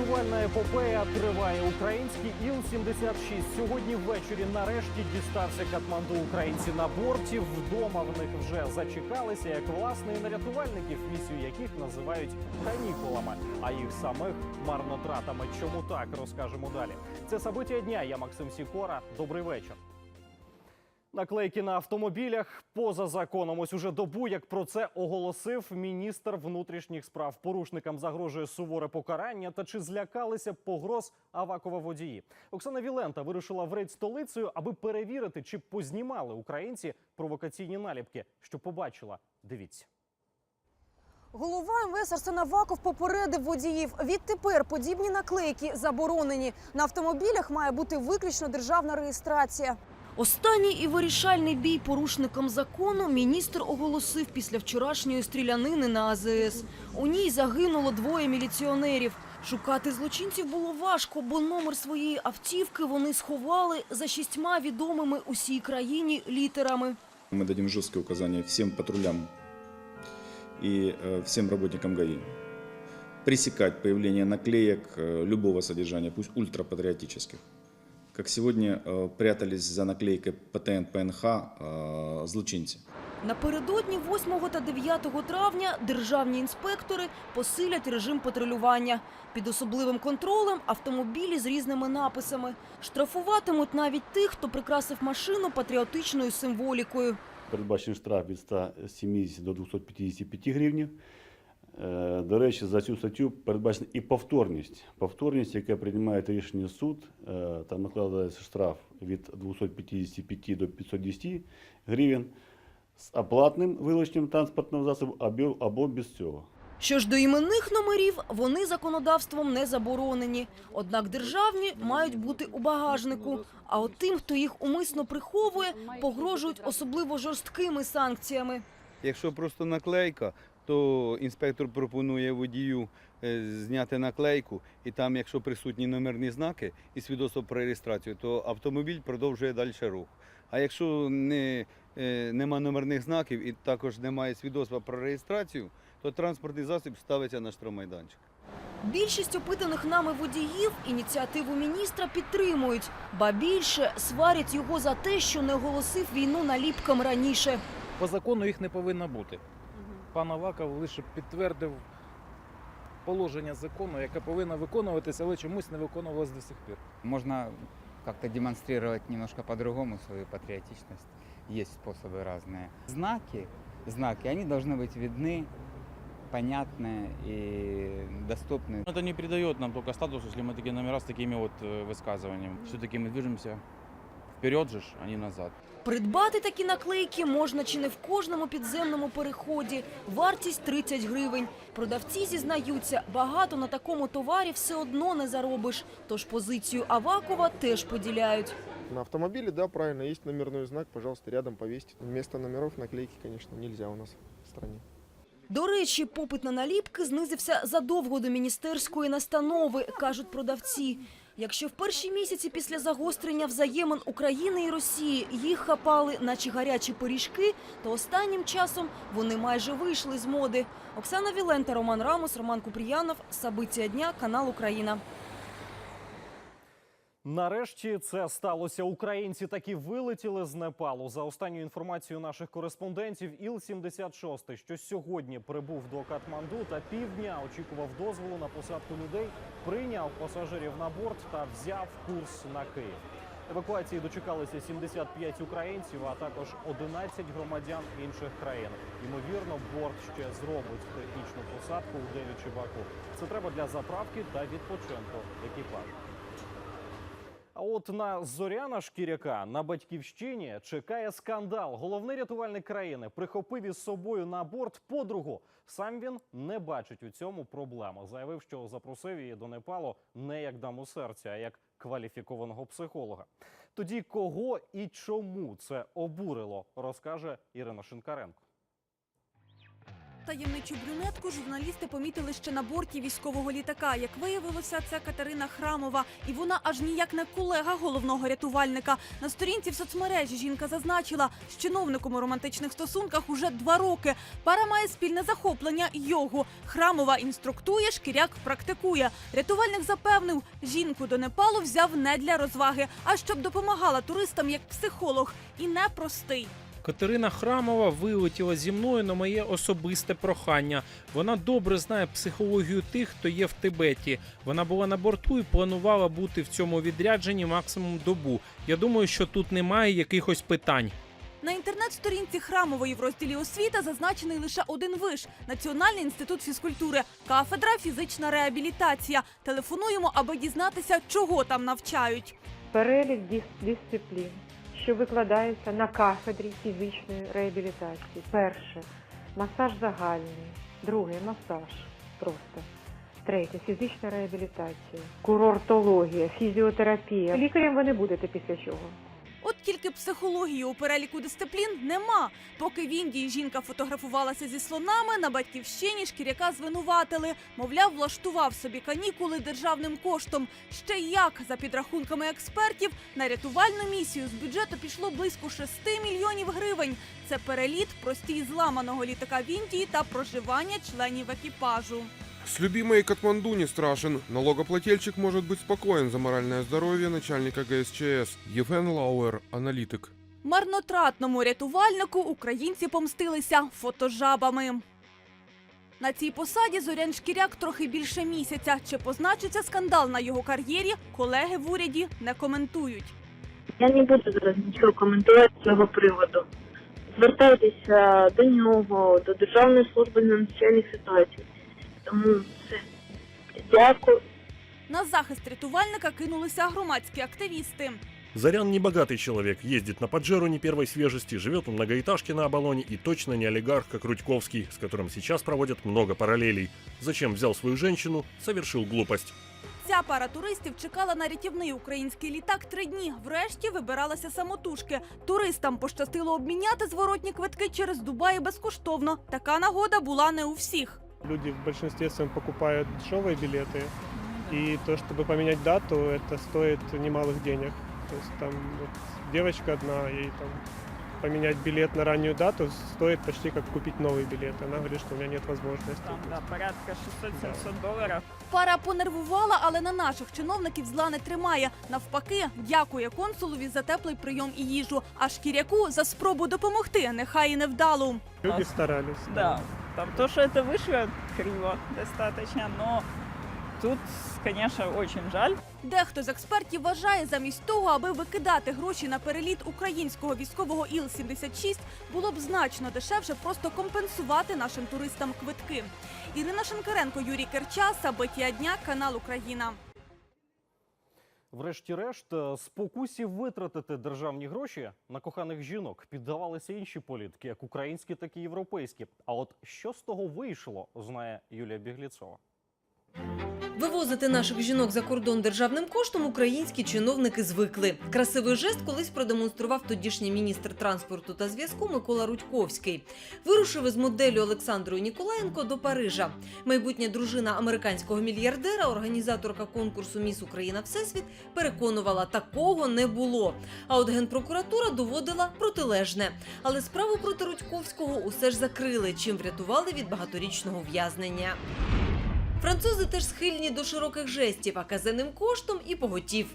Рятувальна епопея триває. Український Іл-76 сьогодні ввечері нарешті дістався Катманду. Українці на борті. Вдома в них вже зачекалися, як власне і на рятувальників, місію яких називають канікулами, а їх самих марнотратами. Чому так розкажемо далі? Це собиття дня. Я Максим Сікора. Добрий вечір. Наклейки на автомобілях поза законом. Ось уже добу, як про це оголосив міністр внутрішніх справ. Порушникам загрожує суворе покарання. Та чи злякалися погроз Авакова водії? Оксана Вілента вирушила в рейд столицею, аби перевірити, чи познімали українці провокаційні наліпки. Що побачила? Дивіться. Голова МВС Арсен Аваков попередив водіїв. Відтепер подібні наклейки заборонені. На автомобілях має бути виключно державна реєстрація. Останній і вирішальний бій порушникам закону міністр оголосив після вчорашньої стрілянини на АЗС. У ній загинуло двоє міліціонерів. Шукати злочинців було важко, бо номер своєї автівки вони сховали за шістьма відомими усій країні літерами. Мы дадим жесткие указания всем патрулям и э, всем работникам ГАИ пресекать появление наклеек э, любого содержания, пусть ультрапатриотических. Как сегодня э, прятались за наклейкой ПТН, ПНХ э, злочинцы. Напередодні 8 та 9 травня державні інспектори посилять режим патрулювання. Під особливим контролем автомобілі з різними написами. Штрафуватимуть навіть тих, хто прикрасив машину патріотичною символікою. Передбачений штраф від 170 до 255 гривнів. Е, До речі, за цю статтю передбачена і повторність. Повторність, яка приймає рішення суд, е, там накладається штраф від 255 до 510 гривень з оплатним вилученням транспортного засобу або без цього. Що ж до іменних номерів, вони законодавством не заборонені. Однак державні мають бути у багажнику. А от тим, хто їх умисно приховує, погрожують особливо жорсткими санкціями. Якщо просто наклейка, то інспектор пропонує водію е, зняти наклейку, і там, якщо присутні номерні знаки і свідоцтво про реєстрацію, то автомобіль продовжує далі рух. А якщо не, е, нема номерних знаків і також немає свідоцтва про реєстрацію, то транспортний засіб ставиться на штрафмайданчик. Більшість опитаних нами водіїв ініціативу міністра підтримують, ба більше сварять його за те, що не оголосив війну наліпкам раніше. По закону їх не повинно бути Пан Аваков лише підтвердив положення закону, яке повинно виконуватися, але чомусь не виконувалось до сих пір. Можно как-то демонстрировать немножко по-другому свою патриотичность. Есть способы разные. Знаки, знаки, они должны быть видны, понятны и доступны. Это не придает нам только статус, если мы такие номера с такими вот э, высказываниями. Все-таки мы движемся вперед же, ж, а не назад. Придбати такі наклейки можна чи не в кожному підземному переході. Вартість 30 гривень. Продавці зізнаються, багато на такому товарі все одно не заробиш. Тож позицію Авакова теж поділяють. На автомобиле, да, правильно, есть номерной знак, пожалуйста, рядом повесьте. Вместо номеров наклейки, конечно, нельзя у нас в стране. До речі, попит на наліпки знизився задовго до міністерської настанови, кажуть продавці. Якщо в перші місяці після загострення взаємин України і Росії їх хапали, наче гарячі пиріжки, то останнім часом вони майже вийшли з моди. Оксана Вілента, Роман Рамос, Роман Купріянов. Сабиція дня, канал Україна. Нарешті це сталося. Українці таки вилетіли з Непалу. За останньою інформацією наших кореспондентів, Іл-76, що сьогодні прибув до Катманду та півдня очікував дозволу на посадку людей, прийняв пасажирів на борт та взяв курс на Київ. Евакуації дочекалися 75 українців, а також 11 громадян інших країн. Ймовірно, борт ще зробить технічну посадку у Деві чи Баку. Це треба для заправки та відпочинку екіпажу. А от на Зоряна Шкіряка на батьківщині чекає скандал. Головний рятувальник країни прихопив із собою на борт подругу. Сам він не бачить у цьому проблеми. Заявив, що запросив її до Непалу не як даму серця, а як кваліфікованого психолога. Тоді кого і чому це обурило, розкаже Ірина Шинкаренко. Таємничу брюнетку журналісти помітили ще на борті військового літака. Як виявилося, це Катерина Храмова, і вона аж ніяк не колега головного рятувальника. На сторінці в соцмережі жінка зазначила, з чиновником у романтичних стосунках уже два роки. Пара має спільне захоплення йогу. Храмова інструктує, шкіряк практикує. Рятувальник запевнив, жінку до Непалу взяв не для розваги, а щоб допомагала туристам як психолог. І не простий. Катерина Храмова вилетіла зі мною на моє особисте прохання. Вона добре знає психологію тих, хто є в Тибеті. Вона була на борту і планувала бути в цьому відрядженні максимум добу. Я думаю, що тут немає якихось питань. На інтернет-сторінці храмової в розділі освіта зазначений лише один виш Національний інститут фізкультури, кафедра фізична реабілітація. Телефонуємо, аби дізнатися, чого там навчають. Перелік дис- дисциплін, що викладаються на кафедрі фізичної реабілітації. Перше масаж загальний, друге масаж просто. Третє фізична реабілітація, курортологія, фізіотерапія. Лікарем ви не будете після чого. От тільки психології у переліку дисциплін нема. Поки в Індії жінка фотографувалася зі слонами, на батьківщині шкіряка звинуватили. Мовляв, влаштував собі канікули державним коштом. Ще як, за підрахунками експертів, на рятувальну місію з бюджету пішло близько 6 мільйонів гривень. Це переліт простій зламаного літака в Індії та проживання членів екіпажу. С любимой Катманду не страшен. Налогоплательщик может быть спокоен за моральное здоровье начальника ГСЧС. Евген Лауэр, аналитик. Марнотратному рятувальнику українці помстилися фотожабами. На цій посаді Зорян Шкіряк трохи більше місяця. Чи позначиться скандал на його кар'єрі, колеги в уряді не коментують. Я не буду зараз нічого коментувати з цього приводу. Звертайтеся до нього, до Державної служби надзвичайних ситуацій. Тому все. Дякую. На захист рятувальника кинулися громадські активісти. Зарян не богатый человек, ездит на Паджеру не первой свежести, живет в многоэтажке на Оболоне и точно не олигарх, как Рудьковский, с которым сейчас проводят много параллелей. Зачем взял свою женщину, совершил глупость. Ця пара туристів чекала на рятівний український літак три дні. Врешті вибиралася самотужки. Туристам пощастило обміняти зворотні квитки через Дубай безкоштовно. Така нагода була не у всіх. Люди в большинстве своем покупают дешевые билеты. И то, чтобы поменять дату, это стоит немалых денег. То есть там вот девочка одна, ей там поменять билет на раннюю дату стоит почти как купить новый билет. Она говорит, что у меня нет возможности. порядка 600-700 доларів. Пара понервувала, але на наших чиновників зла не тримає. Навпаки, дякує консулові за теплий прийом і їжу. А шкіряку за спробу допомогти, нехай і невдалу. Люди старались. Да, там то, что это вышло криво достаточно, но тут, конечно, очень жаль. Дехто з експертів вважає, замість того, аби викидати гроші на переліт українського військового Іл-76, було б значно дешевше просто компенсувати нашим туристам квитки. Ірина Шенкаренко, Юрій Керча, Сабиття дня, канал Україна. Врешті-решт, е, спокусів витратити державні гроші на коханих жінок піддавалися інші політики, як українські, так і європейські. А от що з того вийшло, знає Юлія Бігліцова. Вивозити наших жінок за кордон державним коштом українські чиновники звикли. Красивий жест колись продемонстрував тодішній міністр транспорту та зв'язку Микола Рудьковський. Вирушив із моделлю Олександрою Ніколаєнко до Парижа. Майбутня дружина американського мільярдера, організаторка конкурсу Міс Україна Всесвіт, переконувала, такого не було. А от генпрокуратура доводила протилежне. Але справу проти Рудьковського усе ж закрили, чим врятували від багаторічного ув'язнення. Французи теж схильні до широких жестів, а казенним коштом і поготів.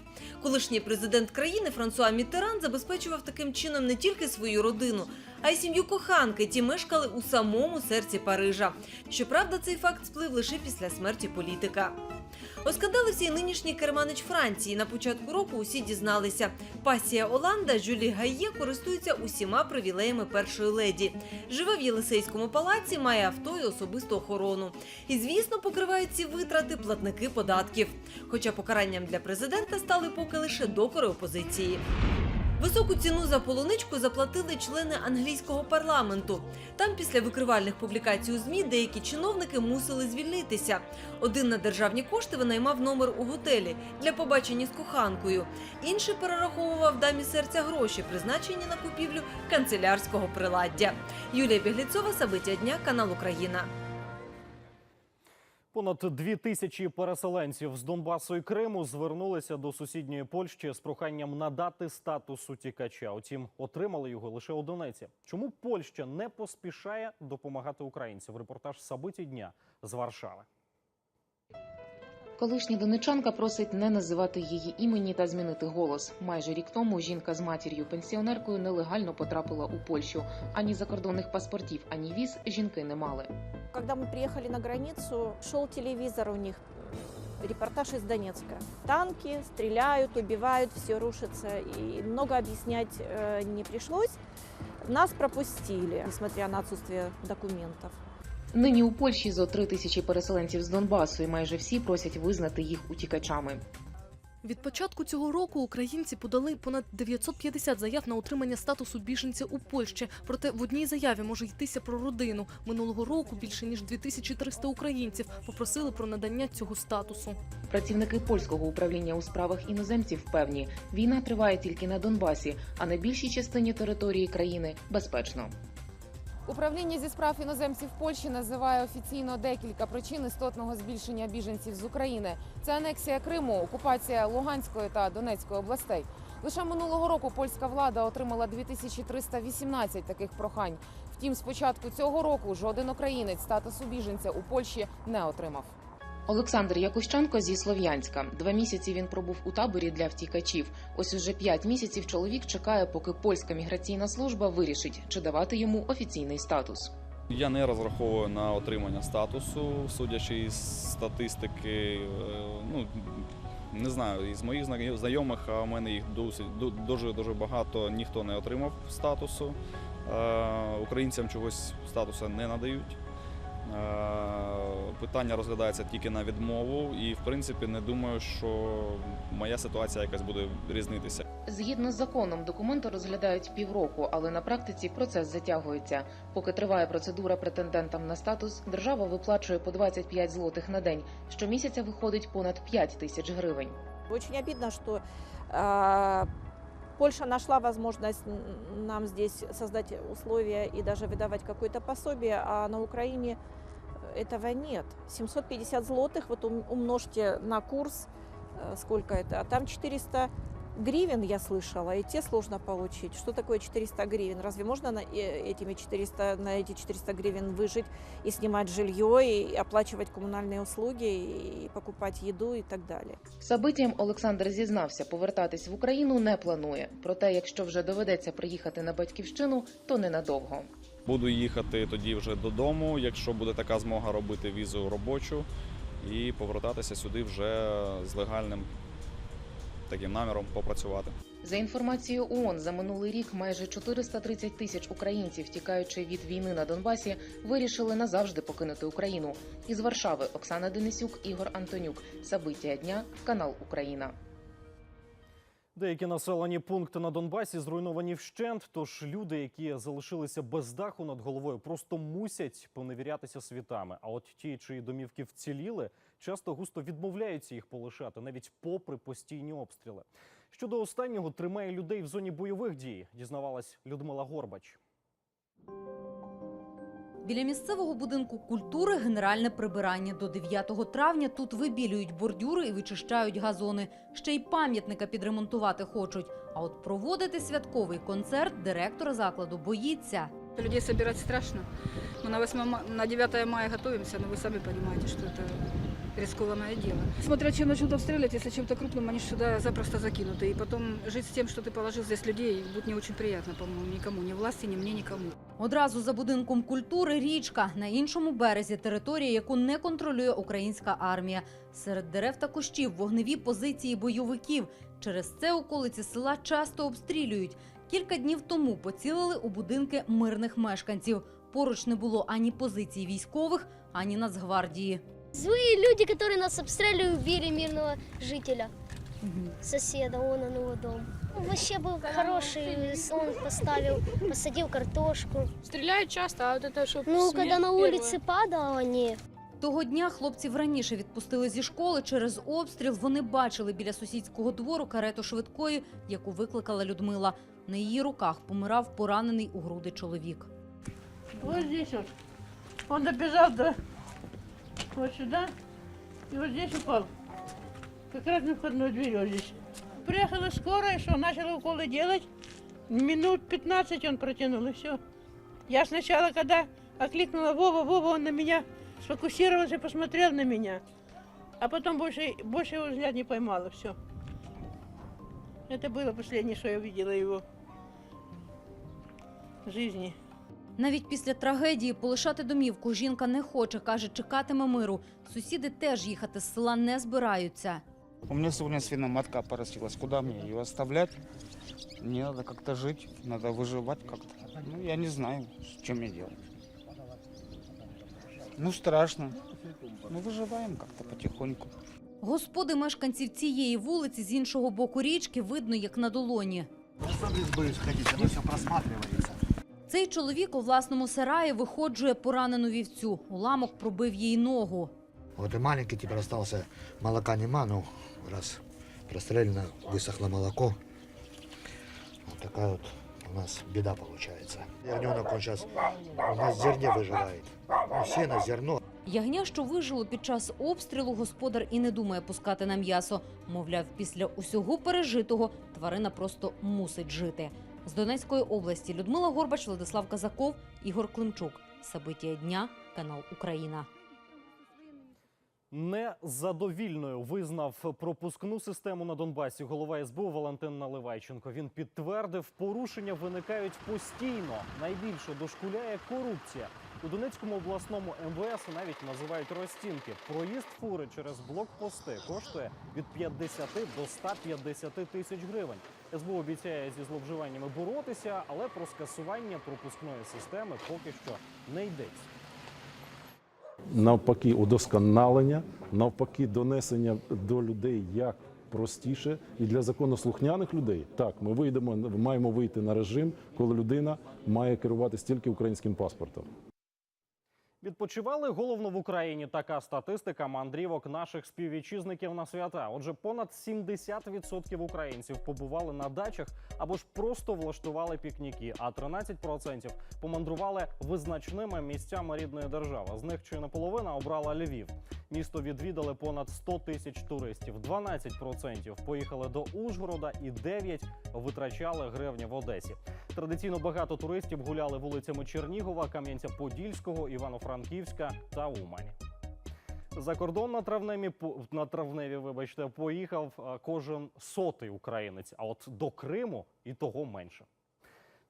Колишній президент країни Франсуа Міттеран забезпечував таким чином не тільки свою родину, а й сім'ю коханки. Ті мешкали у самому серці Парижа. Щоправда, цей факт сплив лише після смерті політика. Оскандалився і нинішній керманич Франції. На початку року усі дізналися. Пасія Оланда Жюлі Гайє користується усіма привілеями першої леді. Живе в Єлисейському палаці, має авто і особисту охорону. І, звісно, покривають ці витрати платники податків. Хоча покаранням для президента стали поки лише докори опозиції. Високу ціну за полуничку заплатили члени англійського парламенту. Там після викривальних публікацій у ЗМІ деякі чиновники мусили звільнитися. Один на державні кошти винаймав номер у готелі для побачення з коханкою. Інший перераховував дамі серця гроші, призначені на купівлю канцелярського приладдя. Юлія Бігліцова, Сабиття дня, канал Україна. Понад дві тисячі переселенців з Донбасу і Криму звернулися до сусідньої Польщі з проханням надати статус утікача. Утім, отримали його лише одиниці. Чому Польща не поспішає допомагати українцям? Репортаж Сабиті дня з Варшави. Колишня донечанка просить не називати її імені та змінити голос. Майже рік тому жінка з матір'ю пенсіонеркою нелегально потрапила у Польщу. Ані закордонних паспортів, ані віз жінки не мали. Когда мы приехали на границу, шел телевизор у них, э, репортаж из Донецка. Танки стреляют, убивают, все рушится. И много объяснять э, не пришлось. Нас пропустили, несмотря на отсутствие документов. Нині у Польщі зо три тисячі переселенців з Донбасу, і майже всі просять визнати їх утікачами. Від початку цього року українці подали понад 950 заяв на отримання статусу біженця у Польщі. Проте в одній заяві може йтися про родину. Минулого року більше ніж 2300 українців попросили про надання цього статусу. Працівники польського управління у справах іноземців певні, війна триває тільки на Донбасі, а на більшій частині території країни безпечно. Управління зі справ іноземців Польщі називає офіційно декілька причин істотного збільшення біженців з України. Це анексія Криму, окупація Луганської та Донецької областей. Лише минулого року польська влада отримала 2318 таких прохань. Втім, з початку цього року жоден українець статусу біженця у Польщі не отримав. Олександр Якущенко зі Слов'янська. Два місяці він пробув у таборі для втікачів. Ось уже п'ять місяців чоловік чекає, поки польська міграційна служба вирішить, чи давати йому офіційний статус. Я не розраховую на отримання статусу, судячи із статистики. е, Ну не знаю, із моїх знайомих, а в мене їх досить ду- дуже дуже багато. Ніхто не отримав статусу. Е, Українцям чогось статусу не надають. Е, Питання розглядається тільки на відмову, і в принципі не думаю, що моя ситуація якась буде різнитися. Згідно з законом, документи розглядають півроку, але на практиці процес затягується. Поки триває процедура претендентам на статус, держава виплачує по 25 злотих на день. Щомісяця виходить понад 5 тисяч гривень. Очень обидно, что э, Польша нашла возможность нам здесь создать условия и даже выдавать какое-то пособие, а на Украине этого нет. 750 злотых, вот ум- умножьте на курс, э, сколько это, а там 400 гривен, я слышала, и те сложно получить. Что такое 400 гривен? Разве можно на э, этими 400, на эти 400 гривен выжить и снимать жилье, и оплачивать коммунальные услуги, и покупать еду и так далее? Сабитієм Олександр зізнався, повертатись в Україну не планує. Проте, якщо вже доведеться приїхати на батьківщину, то ненадовго. Буду їхати тоді вже додому, якщо буде така змога робити візу робочу і повертатися сюди вже з легальним таким наміром попрацювати. За інформацією ООН, за минулий рік майже 430 тисяч українців, тікаючи від війни на Донбасі, вирішили назавжди покинути Україну. Із Варшави Оксана Денисюк, Ігор Антонюк. Сабиття дня, канал Україна. Деякі населені пункти на Донбасі зруйновані вщент. Тож люди, які залишилися без даху над головою, просто мусять поневірятися світами. А от ті, чиї домівки вціліли, часто густо відмовляються їх полишати, навіть попри постійні обстріли. Щодо останнього тримає людей в зоні бойових дій, дізнавалась Людмила Горбач. Біля місцевого будинку культури генеральне прибирання. До 9 травня тут вибілюють бордюри і вичищають газони. Ще й пам'ятника підремонтувати хочуть. А от проводити святковий концерт директор закладу боїться. Людей собирать страшно. Мы на, 8 ма- на 9 мая готовимся, но вы сами понимаете, что это рискованное дело. Смотря чем начнут обстреливать, если чем-то крупным, они ж сюда запросто закинуты. И потом жить с тем, что ты положил здесь людей, будет не очень приятно, по-моему, никому. Ни власти, ни мне, никому. Одразу за будинком культури річка на іншому березі територія, яку не контролює українська армія. Серед дерев та кущів вогневі позиції бойовиків. Через це околиці села часто обстрілюють. Кілька днів тому поцілили у будинки мирних мешканців. Поруч не було ані позицій військових, ані Нацгвардії. Злые люди, которые нас обстреливали, убили мирного жителя. соседа, он он его дом. Он вообще был хороший, он поставил, посадил картошку. Стреляют часто, а вот это что Ну, когда на улице падало, не. Того дня хлопців раніше відпустили зі школи через обстріл. Вони бачили біля сусідського двору карету швидкої, яку викликала Людмила. На її руках помирав поранений у груди чоловік. Вот здесь вот. Он добежал до вот сюда и вот здесь упал. Как раз на входной двери вот здесь. Приехала скорая, что начала уколы делать. Минут 15 он протянул, и все. Я сначала, когда окликнула Вова, Вова, он на меня сфокусировался посмотрел на меня. А потом больше, больше его взгляд не поймала, все. Это было последнее, что я видела его в жизни. Навіть після трагедії полишати домівку жінка не хоче, каже, чекатиме миру. Сусіди теж їхати з села не збираються. У меня сегодня свиноматка поросилась. Куда мне ее оставлять? Мне надо как-то жить, надо выживать как-то. Ну, я не знаю, что мне делать. Ну, страшно. Ну, выживаем как-то потихоньку. Господи мешканців цієї вулиці з іншого боку річки видно, як на долоні. боюсь ходить, оно все просматривается. Цей чоловік у власному сараї виходжує поранену вівцю. Уламок пробив їй ногу. Вот и маленький теперь остался, молока нема, ну, раз прострелено, высохло молоко. Вот такая вот у нас беда получается. Ягненок он сейчас у нас зерне выживает. Ну, сено, зерно. Ягня, що вижило під час обстрілу, господар і не думає пускати на м'ясо. Мовляв, після усього пережитого тварина просто мусить жити. З Донецької області Людмила Горбач, Владислав Казаков, Ігор Климчук. Сабиття дня, канал Україна. Незадовільною визнав пропускну систему на Донбасі голова СБУ Валентин Наливайченко. Він підтвердив, порушення виникають постійно. Найбільше дошкуляє корупція. У Донецькому обласному МВС навіть називають розцінки. Проїзд фури через блокпости коштує від 50 до 150 тисяч гривень. СБУ обіцяє зі зловживаннями боротися, але про скасування пропускної системи поки що не йдеться. навпаки удосконалення, навпаки, донесення до людей як простіше і для законослухняних людей. Так, ми вийдемо, маємо вийти на режим, коли людина має керуватись тільки українським паспортом. Відпочивали головно в Україні. Така статистика мандрівок наших співвітчизників на свята. Отже, понад 70% українців побували на дачах або ж просто влаштували пікніки, а 13% помандрували визначними місцями рідної держави. З них чи не половина обрала Львів. Місто відвідали понад 100 тисяч туристів. 12% поїхали до Ужгорода і 9% витрачали гривні в Одесі. Традиційно багато туристів гуляли вулицями Чернігова, Кам'янця-Подільського, Івано-Франківська та Умані. За кордон на травневі на травневі, вибачте, поїхав кожен сотий українець. А от до Криму і того менше.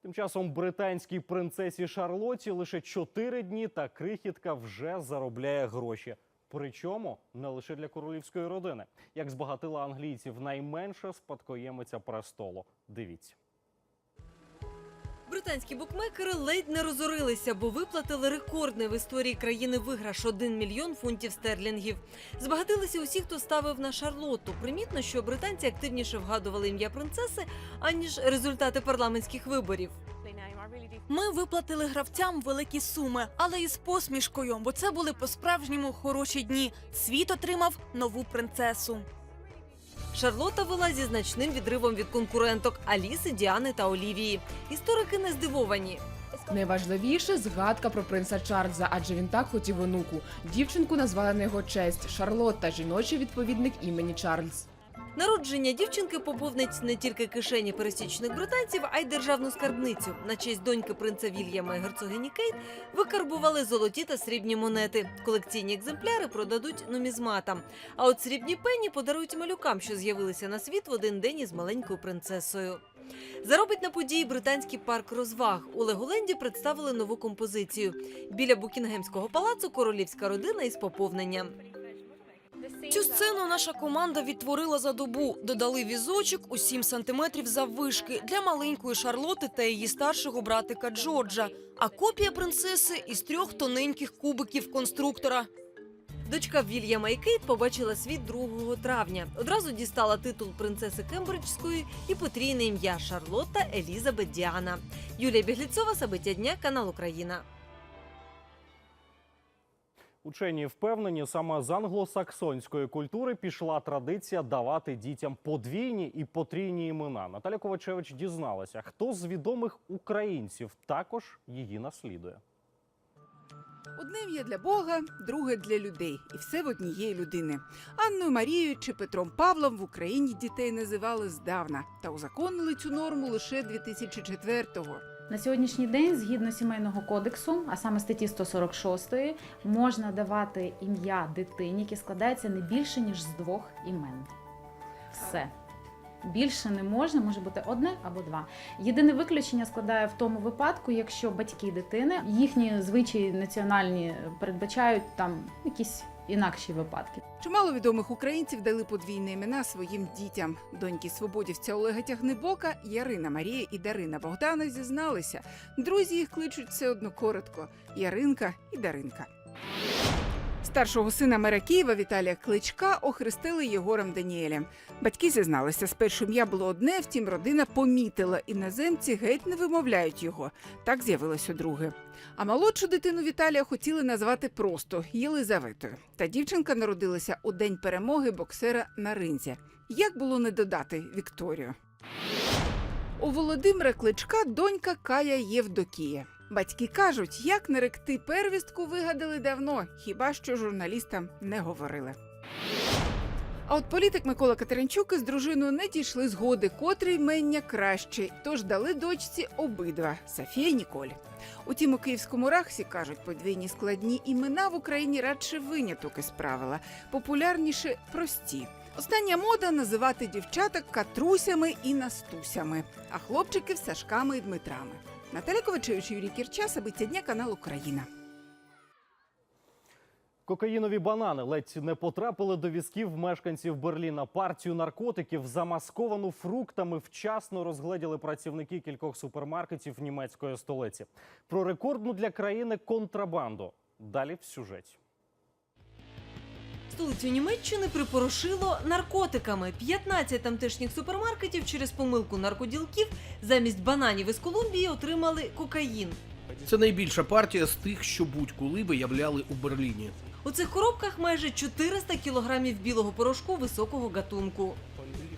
Тим часом британській принцесі Шарлоті лише 4 дні, та крихітка вже заробляє гроші. Причому не лише для королівської родини. Як збагатила англійців найменша спадкоємиця престолу. Дивіться. Британські букмекери ледь не розорилися, бо виплатили рекордний в історії країни виграш 1 мільйон фунтів стерлінгів. Збагатилися усі, хто ставив на Шарлотту. Примітно, що британці активніше вгадували ім'я принцеси, аніж результати парламентських виборів. Ми виплатили гравцям великі суми, але із посмішкою, бо це були по-справжньому хороші дні. Світ отримав нову принцесу. Шарлота вела зі значним відривом від конкуренток Аліси, Діани та Олівії. Історики не здивовані. Найважливіше згадка про принца Чарльза, адже він так хотів онуку. Дівчинку назвали на його честь Шарлотта, жіночий відповідник імені Чарльз. Народження дівчинки поповнить не тільки кишені пересічних британців, а й державну скарбницю. На честь доньки принца Вільяма і герцогині Кейт викарбували золоті та срібні монети. Колекційні екземпляри продадуть нумізматам. А от срібні пені подарують малюкам, що з'явилися на світ в один день із маленькою принцесою. Заробить на події британський парк розваг. У Леголенді представили нову композицію. Біля Букінгемського палацу королівська родина із поповненням. Цю сцену наша команда відтворила за добу. Додали візочок у 7 сантиметрів заввишки для маленької Шарлоти та її старшого братика Джорджа. А копія принцеси із трьох тоненьких кубиків конструктора. Дочка Вільяма і Кейт побачила світ 2 травня. Одразу дістала титул принцеси Кембриджської і потрійне ім'я Шарлотта Елізабет Діана. Юлія Бігліцова, Сабиття дня, канал Україна. Учені впевнені, саме з англосаксонської культури пішла традиція давати дітям подвійні і потрійні імена. Наталя Ковачевич дізналася, хто з відомих українців також її наслідує. Одне ім'я для Бога, друге для людей, і все в однієї людини. Анною Марією чи Петром Павлом в Україні дітей називали здавна та узаконили цю норму лише 2004-го. На сьогоднішній день, згідно сімейного кодексу, а саме статті 146, можна давати ім'я дитині, яке складається не більше ніж з двох імен. Все. Більше не можна, може бути одне або два. Єдине виключення складає в тому випадку, якщо батьки дитини їхні звичаї національні передбачають там якісь інакші випадки. Чимало відомих українців дали подвійні імена своїм дітям. Доньки свободівця Олега Тягнебока, Ярина Марія і Дарина Богдана зізналися. Друзі їх кличуть все одно коротко: Яринка і Даринка. Старшого сина мера Києва Віталія Кличка охрестили Єгором Даніелем. Батьки зізналися, спершу ім'я було одне, втім родина помітила, іноземці геть не вимовляють його. Так з'явилося друге. А молодшу дитину Віталія хотіли назвати просто Єлизаветою. Та дівчинка народилася у день перемоги боксера на ринзі. Як було не додати Вікторію? У Володимира Кличка донька Кая Євдокія. Батьки кажуть, як наректи первістку вигадали давно, хіба що журналістам не говорили. А от політик Микола Катеринчук із дружиною не дійшли згоди, котрий ймення краще, тож дали дочці обидва Софія і Ніколь. Утім, у київському рахсі кажуть, подвійні складні імена в Україні радше виняток із правила, популярніше прості. Остання мода називати дівчаток катрусями і настусями, а хлопчиків Сашками і Дмитрами. Наталя Ковачевич, Юрій Кірча, Сабиття дня, канал Україна. Кокаїнові банани ледь не потрапили до візків мешканців Берліна. Партію наркотиків, замасковану фруктами, вчасно розгледіли працівники кількох супермаркетів німецької столиці. Про рекордну для країни контрабанду. Далі в сюжеті. Столицю Німеччини припорошило наркотиками. 15 тамтешніх супермаркетів через помилку наркоділків замість бананів із Колумбії отримали кокаїн. Це найбільша партія з тих, що будь-коли виявляли у Берліні. У цих коробках майже 400 кілограмів білого порошку високого гатунку.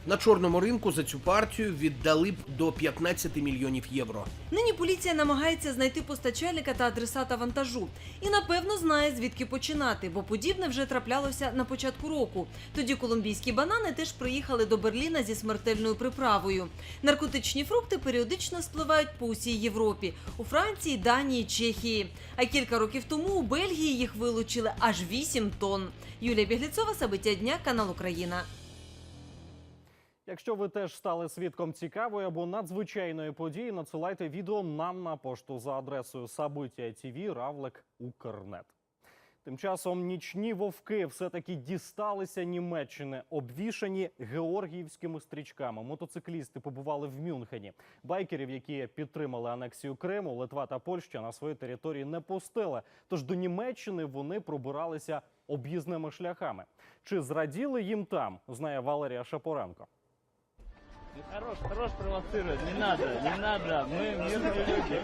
На чорному ринку за цю партію віддали б до 15 мільйонів євро. Нині поліція намагається знайти постачальника та адресата вантажу. І напевно знає, звідки починати, бо подібне вже траплялося на початку року. Тоді колумбійські банани теж приїхали до Берліна зі смертельною приправою. Наркотичні фрукти періодично спливають по усій Європі у Франції, Данії, Чехії. А кілька років тому у Бельгії їх вилучили аж 8 тонн. Юлія Бігліцова, Сабиття дня, канал Україна. Якщо ви теж стали свідком цікавої або надзвичайної події, надсилайте відео нам на пошту за адресою Sabittia.tv равлик Укрнет. Тим часом нічні вовки все-таки дісталися Німеччини, обвішані георгіївськими стрічками. Мотоциклісти побували в Мюнхені. Байкерів, які підтримали анексію Криму, Литва та Польща на своїй території не пустили. Тож до Німеччини вони пробиралися об'їзними шляхами. Чи зраділи їм там? Знає Валерія Шапоренко. Хорош, хорош провоцировать, не надо, не надо, мы мирные люди.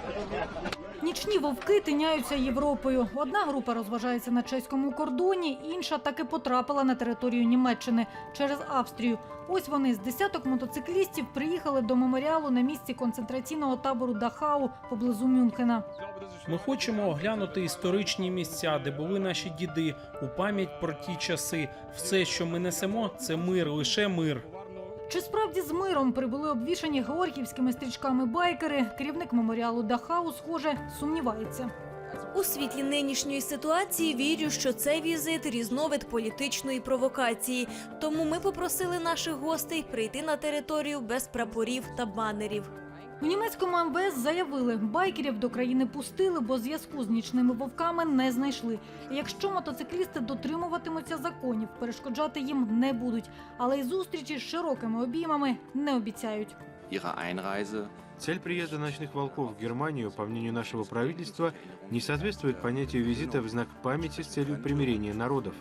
Нічні вовки тиняються Європою. Одна група розважається на чеському кордоні, інша таки потрапила на територію Німеччини через Австрію. Ось вони з десяток мотоциклістів приїхали до меморіалу на місці концентраційного табору Дахау поблизу Мюнхена. Ми хочемо оглянути історичні місця, де були наші діди, у пам'ять про ті часи. Все, що ми несемо, це мир, лише мир. Чи справді з миром прибули обвішані георгіївськими стрічками байкери? Керівник меморіалу Дахау, схоже, сумнівається. У світлі нинішньої ситуації вірю, що цей візит різновид політичної провокації. Тому ми попросили наших гостей прийти на територію без прапорів та банерів. У німецькому МВС заявили, байкерів до країни пустили, бо зв'язку з нічними вовками не знайшли. І Якщо мотоциклісти дотримуватимуться законів, перешкоджати їм не будуть. Але й зустрічі з широкими обіймами не обіцяють. Цель приезда ночных волков в Германию, по мнению нашего правительства, не соответствует понятию визита в знак памяти с целью примирения народов.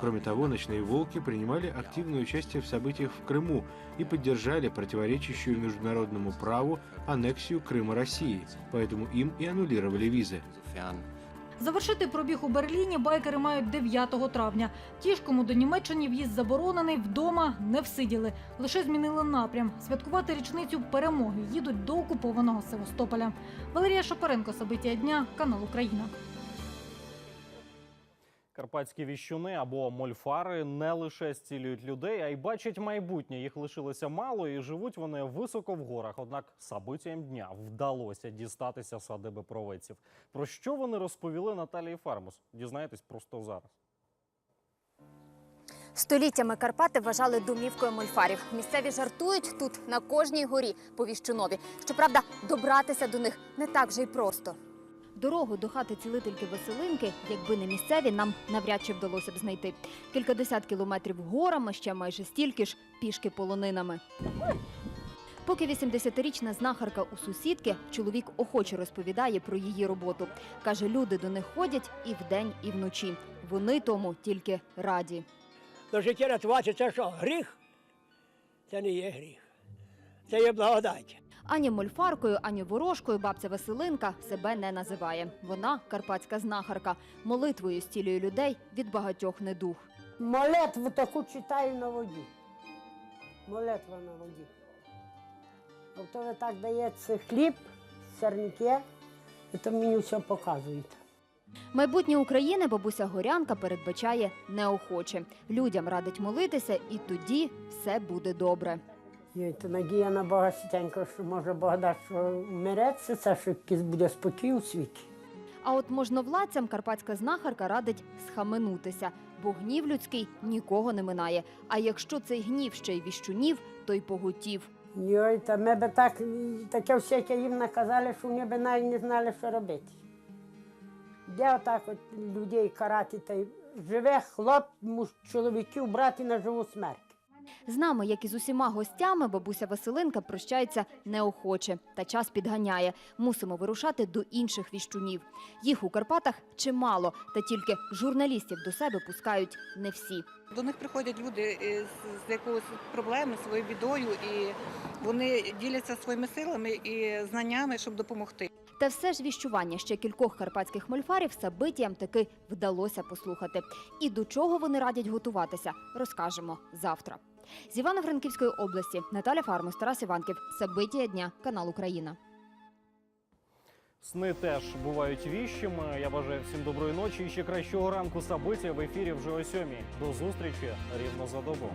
Кроме того, ночные волки принимали активное участие в событиях в Крыму и поддержали противоречащую международному праву аннексию Крыма России, поэтому им и аннулировали визы. Завершити пробіг у Берліні байкери мають 9 травня. Ті ж, кому до Німеччини в'їзд заборонений, вдома не всиділи. Лише змінили напрям. Святкувати річницю перемоги їдуть до окупованого Севастополя. Валерія Шапаренко, Собиття дня, канал Україна. Карпатські віщуни або мольфари не лише зцілюють людей, а й бачать майбутнє. Їх лишилося мало і живуть вони високо в горах. Однак событіям дня вдалося дістатися садиби провидців. Про що вони розповіли Наталії Фармус? Дізнаєтесь просто зараз. Століттями Карпати вважали домівкою мольфарів. Місцеві жартують тут на кожній горі по Віщунові. Щоправда, добратися до них не так же й просто. Дорогу до хати цілительки Веселинки, якби не місцеві, нам навряд чи вдалося б знайти. Кількадесят кілометрів горами, ще майже стільки ж пішки полонинами. Поки 80-річна знахарка у сусідки, чоловік охоче розповідає про її роботу. Каже, люди до них ходять і вдень, і вночі. Вони тому тільки раді. До життя рятувати це що? Гріх? Це не є гріх. Це є благодать. Ані мольфаркою, ані ворожкою бабця Василинка себе не називає. Вона карпатська знахарка. Молитвою стілює людей від багатьох недуг. Молитву таку читаю на воді. Молитва на воді. Тобто ви так дається хліб, сирники, і то мені все показуєте. Майбутнє України бабуся Горянка передбачає неохоче. Людям радить молитися, і тоді все буде добре. То надія на Бога святенько, що може Бог дасть, що миреться, це що якийсь буде спокій у світі. А от можновладцям карпатська знахарка радить схаменутися, бо гнів людський нікого не минає. А якщо цей гнів ще й віщунів, то й поготів. Йой, та ми би так, таке всяке їм наказали, що вони би навіть не знали, що робити. Де отак от людей карати, та й живе хлоп, чоловіків брати на живу смерть. З нами, як і з усіма гостями, бабуся Василинка прощається неохоче та час підганяє. Мусимо вирушати до інших віщунів. Їх у Карпатах чимало, та тільки журналістів до себе пускають не всі. До них приходять люди з- якоюсь проблемою, своєю бідою, і вони діляться своїми силами і знаннями, щоб допомогти. Та все ж віщування ще кількох карпатських мольфарів сабитіям таки вдалося послухати. І до чого вони радять готуватися, розкажемо завтра. З Івано-Франківської області Наталя Фармус, Тарас Іванків. Сабитія дня, канал Україна. Сни теж бувають віщими. Я бажаю всім доброї ночі і ще кращого ранку собиття в ефірі вже о сьомій. До зустрічі рівно за добу.